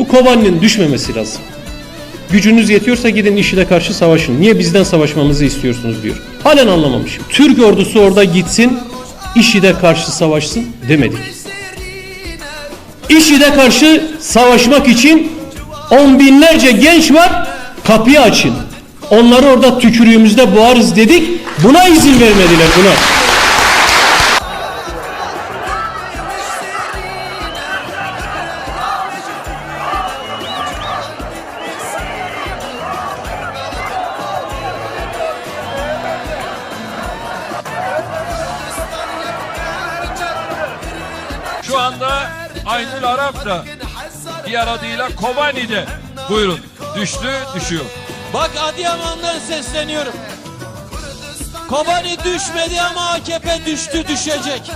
Bu Kobani'nin düşmemesi lazım. Gücünüz yetiyorsa gidin IŞİD'e karşı savaşın. Niye bizden savaşmamızı istiyorsunuz diyor. Halen anlamamışım. Türk ordusu orada gitsin, IŞİD'e karşı savaşsın demedik. IŞİD'e karşı savaşmak için on binlerce genç var, kapıyı açın. Onları orada tükürüğümüzde boğarız dedik, buna izin vermediler buna. Şu anda Aynur Arap da diğer adıyla Kobani'de. Buyurun. Düştü, düşüyor. Bak Adıyaman'dan sesleniyorum. Kobani düşmedi ama AKP düştü düşecek.